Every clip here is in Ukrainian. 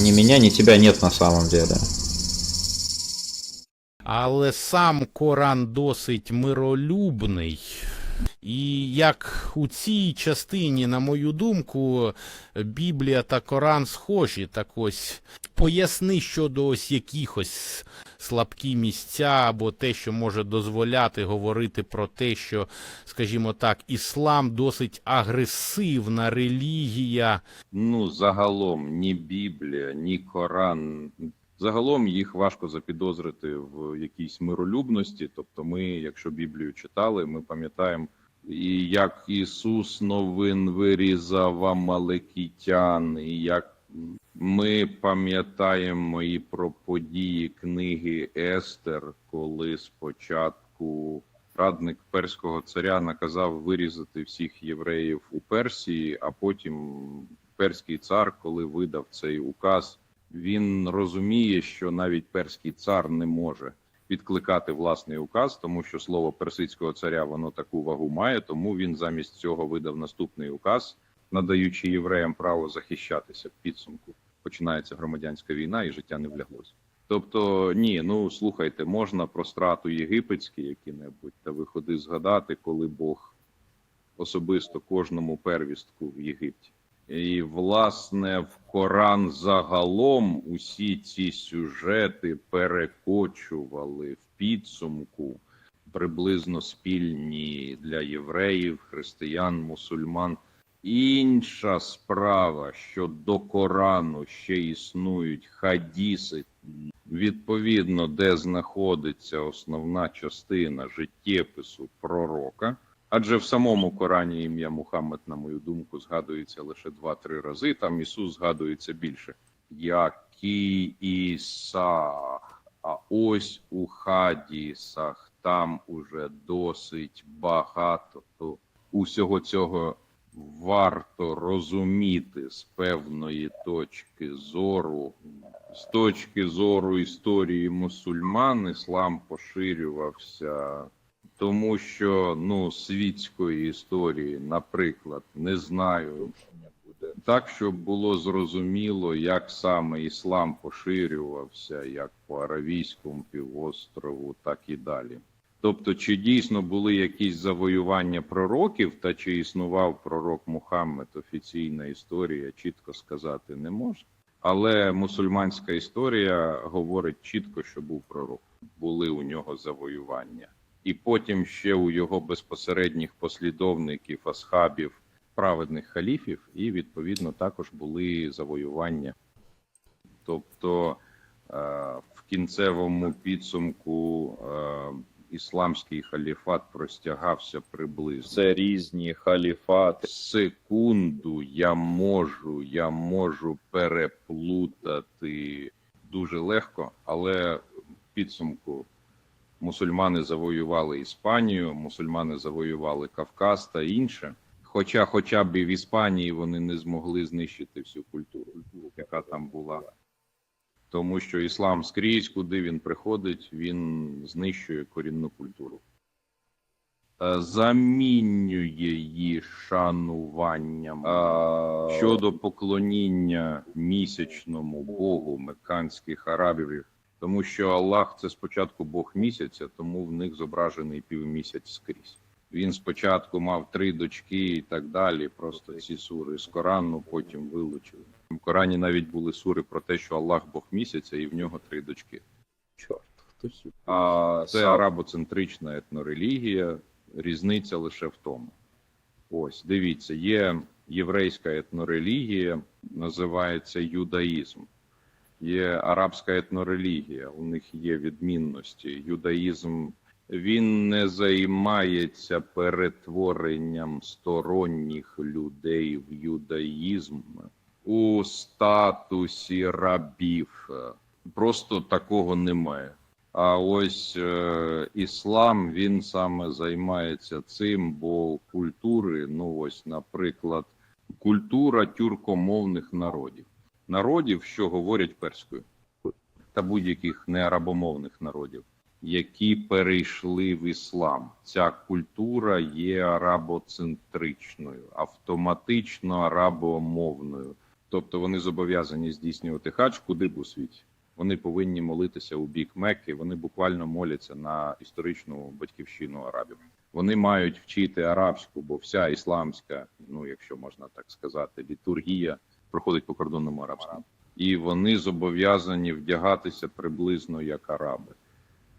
Ни меня, ни тебя нет на самом деле. Але сам Коран досить миролюбний. І як у цій частині, на мою думку, Біблія та Коран схожі. Так ось поясни щодо ось якихось слабкі місця або те, що може дозволяти говорити про те, що, скажімо так, іслам досить агресивна релігія. Ну, загалом ні Біблія, ні Коран. Загалом їх важко запідозрити в якійсь миролюбності. Тобто, ми, якщо Біблію читали, ми пам'ятаємо, і як Ісус новин вирізав амалекітян, і як ми пам'ятаємо і про події книги Естер, коли спочатку радник перського царя наказав вирізати всіх євреїв у Персії, а потім перський цар, коли видав цей указ, він розуміє, що навіть перський цар не може відкликати власний указ, тому що слово персидського царя воно таку вагу має. Тому він замість цього видав наступний указ, надаючи євреям право захищатися в підсумку. Починається громадянська війна, і життя не вляглося. Тобто, ні, ну слухайте, можна про страту єгипетські які-небудь та виходи згадати, коли Бог особисто кожному первістку в Єгипті. І, власне, в Коран загалом усі ці сюжети перекочували в підсумку приблизно спільні для євреїв, християн, мусульман. Інша справа, що до Корану ще існують хадіси, відповідно, де знаходиться основна частина життєпису пророка. Адже в самому Корані ім'я Мухаммед, на мою думку, згадується лише два-три рази. Там Ісус згадується більше. Які Ісах. А ось у Хадісах там уже досить багато. То усього цього варто розуміти з певної точки зору. З точки зору історії мусульман, іслам поширювався тому що ну світської історії, наприклад, не знаю так, щоб було зрозуміло, як саме іслам поширювався, як по Аравійському півострову, так і далі. Тобто, чи дійсно були якісь завоювання пророків, та чи існував пророк Мухаммед, офіційна історія, чітко сказати не можна. Але мусульманська історія говорить чітко, що був пророк, були у нього завоювання і потім ще у його безпосередніх послідовників, асхабів, праведних халіфів, і відповідно також були завоювання. Тобто е, в кінцевому підсумку е, ісламський халіфат простягався приблизно Це різні халіфати. секунду. Я можу, я можу переплутати дуже легко, але в підсумку мусульмани завоювали Іспанію, мусульмани завоювали Кавказ та інше. Хоча, хоча б і в Іспанії вони не змогли знищити всю культуру, яка там була. Тому що іслам скрізь, куди він приходить, він знищує корінну культуру. Е, Замінює її шануванням. Щодо поклоніння місячному богу меканських арабів, тому що Аллах це спочатку Бог місяця, тому в них зображений півмісяць скрізь. Він спочатку мав три дочки і так далі. Просто ці сури з Корану потім вилучили. В Корані навіть були сури про те, що Аллах Бог місяця, і в нього три дочки. чорт, хтось. А це арабоцентрична етнорелігія. Різниця лише в тому. Ось дивіться, є єврейська етнорелігія, називається юдаїзм. Є арабська етнорелігія, у них є відмінності. Юдаїзм він не займається перетворенням сторонніх людей в юдаїзм у статусі рабів. Просто такого немає. А ось е, іслам він саме займається цим, бо культури, ну ось, наприклад, культура тюркомовних народів, народів, що говорять перською, та будь-яких неарабомовних народів, які перейшли в іслам. Ця культура є арабоцентричною, автоматично арабомовною. Тобто вони зобов'язані здійснювати хадж куди б у світі. Вони повинні молитися у бік Мекки, вони буквально моляться на історичну батьківщину арабів. Вони мають вчити арабську, бо вся ісламська, ну якщо можна так сказати, літургія проходить по кордонному арабському. І вони зобов'язані вдягатися приблизно як араби.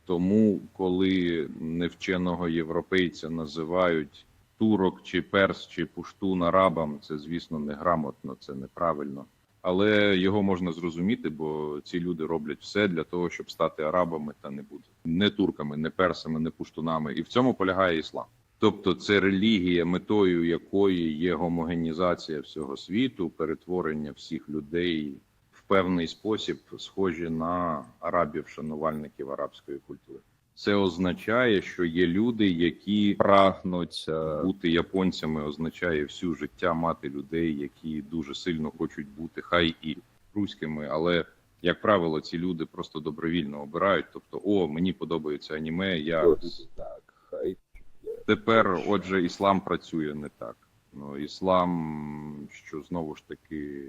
Тому, коли невченого європейця називають турок чи перс чи пуштун арабам, це звісно неграмотно, це неправильно. Але його можна зрозуміти, бо ці люди роблять все для того, щоб стати арабами та не бути не турками, не персами, не пуштунами. І в цьому полягає іслам. Тобто, це релігія, метою якої є гомогенізація всього світу, перетворення всіх людей в певний спосіб, схожі на арабів, шанувальників арабської культури. Це означає, що є люди, які Прагнуть е, бути японцями означає всю життя мати людей, які дуже сильно хочуть бути, хай і руськими, але як правило, ці люди просто добровільно обирають. Тобто, о, мені подобається аніме. Я тепер, отже, іслам працює не так. Ну, іслам, що знову ж таки,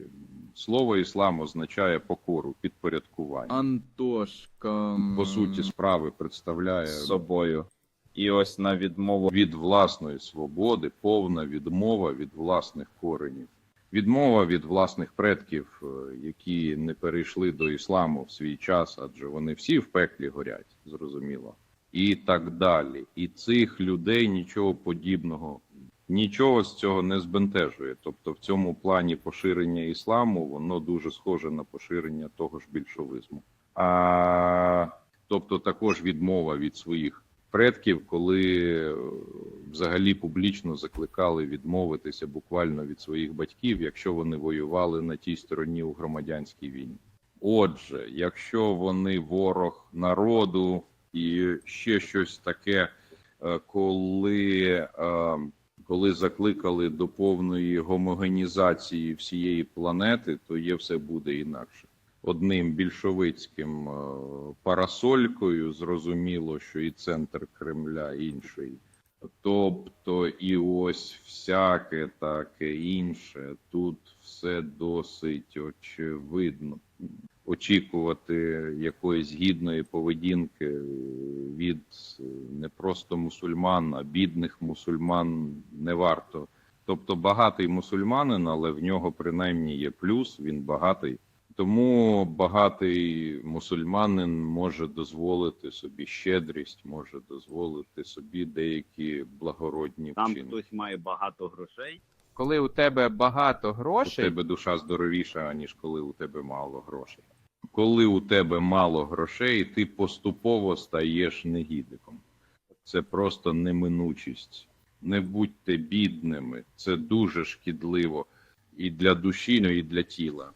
слово іслам означає покору, підпорядкування. Антошка. По суті, справи представляє з собою. І ось на відмову від власної свободи, повна відмова від власних коренів, відмова від власних предків, е, які не перейшли до ісламу в свій час, адже вони всі в пеклі горять, зрозуміло, і так далі. І цих людей нічого подібного, нічого з цього не збентежує. Тобто, в цьому плані поширення ісламу воно дуже схоже на поширення того ж більшовизму. А тобто, також відмова від своїх предків, коли е, взагалі публічно закликали відмовитися буквально від своїх батьків, якщо вони воювали на тій стороні у громадянській війні. Отже, якщо вони ворог народу і ще щось таке, е, коли, е, коли закликали до повної гомогенізації всієї планети, то є все буде інакше одним більшовицьким е, парасолькою, зрозуміло, що і центр Кремля інший. Тобто, і ось всяке таке інше. Тут все досить очевидно. Очікувати якоїсь гідної поведінки е, від е, не просто мусульман, а бідних мусульман не варто. Тобто багатий мусульманин, але в нього принаймні є плюс, він багатий. Тому багатий мусульманин може дозволити собі щедрість, може дозволити собі деякі благородні Там вчинки. хтось має багато грошей. Коли у тебе багато У грошей, тебе душа здоровіша, аніж коли у тебе мало грошей. Коли у тебе мало грошей, ти поступово стаєш негідником. Це просто неминучість. Не будьте бідними. Це дуже шкідливо і для душі, ну, і для тіла.